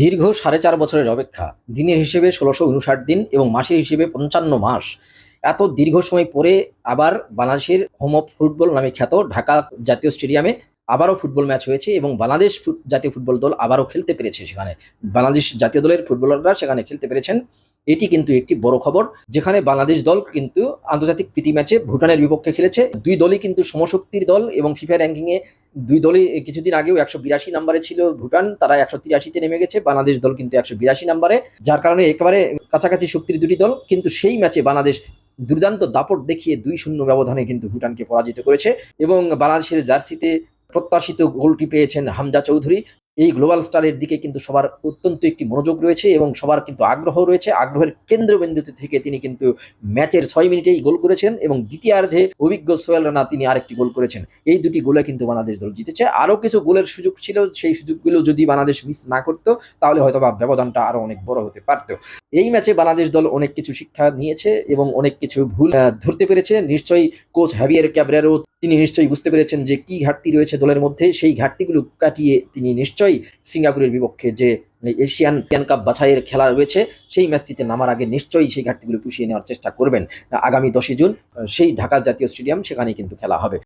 দীর্ঘ সাড়ে চার বছরের অপেক্ষা। দিনের হিসেবে ষোলোশো উনষাট দিন এবং মাসের হিসেবে পঞ্চান্ন মাস। এত দীর্ঘ সময় পরে আবার বাংলাদেশের হোম অফ ফুটবল নামে খ্যাত ঢাকা জাতীয় স্টেডিয়ামে আবারও ফুটবল ম্যাচ হয়েছে এবং বাংলাদেশ জাতীয় ফুটবল দল আবারও খেলতে পেরেছে সেখানে। বাংলাদেশ জাতীয় দলের ফুটবলাররা সেখানে খেলতে পেরেছেন। এটি কিন্তু একটি বড় খবর, যেখানে বাংলাদেশ দল কিন্তু আন্তর্জাতিক প্রীতি ম্যাচে ভুটানের বিপক্ষে খেলেছে। দুই দলই কিন্তু সমশক্তির দল এবং ফিফা র্যাঙ্কিংয়ে দুই দলই কিছুদিন আগেও একশো বিরাশি নাম্বারে ছিল ভুটান, তারা একশো তিরাশিতে নেমে গেছে, বাংলাদেশ দল কিন্তু একশো বিরাশি নাম্বারে, যার কারণে একেবারে কাছাকাছি শক্তির দুটি দল। কিন্তু সেই ম্যাচে বাংলাদেশ দুর্দান্ত দাপট দেখিয়ে দুই শূন্য ব্যবধানে কিন্তু ভুটানকে পরাজিত করেছে এবং বাংলাদেশের জার্সিতে প্রত্যাশিত গোলটি পেয়েছেন হামজা চৌধুরী। এই গ্লোবাল স্টারের দিকে কিন্তু সবার অত্যন্ত একটি মনোযোগ রয়েছে এবং সবার কিন্তু আগ্রহ রয়েছে। আগ্রহের কেন্দ্রবিন্দুতে থেকে তিনি কিন্তু ম্যাচের ছয় মিনিটেই গোল করেছেন এবং দ্বিতীয়ার্ধে অভিজ্ঞ সোহেল রানা তিনি আরেকটি গোল করেছেন। এই দুটি গোলে কিন্তু বাংলাদেশ দল জিতেছে। আরও কিছু গোলের সুযোগ ছিল, সেই সুযোগগুলো যদি বাংলাদেশ মিস না করতো, তাহলে হয়তো বা ব্যবধানটা আরও অনেক বড় হতে পারত। এই ম্যাচে বাংলাদেশ দল অনেক কিছু শিক্ষা নিয়েছে এবং অনেক কিছু ভুল ধরতে পেরেছে। নিশ্চয়ই কোচ হ্যাভিয়ার ক্যাবরেরও তিনি নিশ্চয়ই বুঝতে পেরেছেন যে কি ঘাটতি রয়েছে দলের মধ্যে। সেই ঘাটতিগুলো কাটিয়ে তিনি নিশ্চয়ই সিঙ্গাপুরের বিপক্ষে যে এশিয়ান এশিয়ান কাপ বাছাইয়ের খেলা রয়েছে, সেই ম্যাচটিতে নামার আগে নিশ্চয়ই সেই ঘাটতিগুলো পুষিয়ে নেওয়ার চেষ্টা করবেন। আগামী দশই জুন সেই ঢাকা জাতীয় স্টেডিয়াম সেখানে কিন্তু খেলা হবে।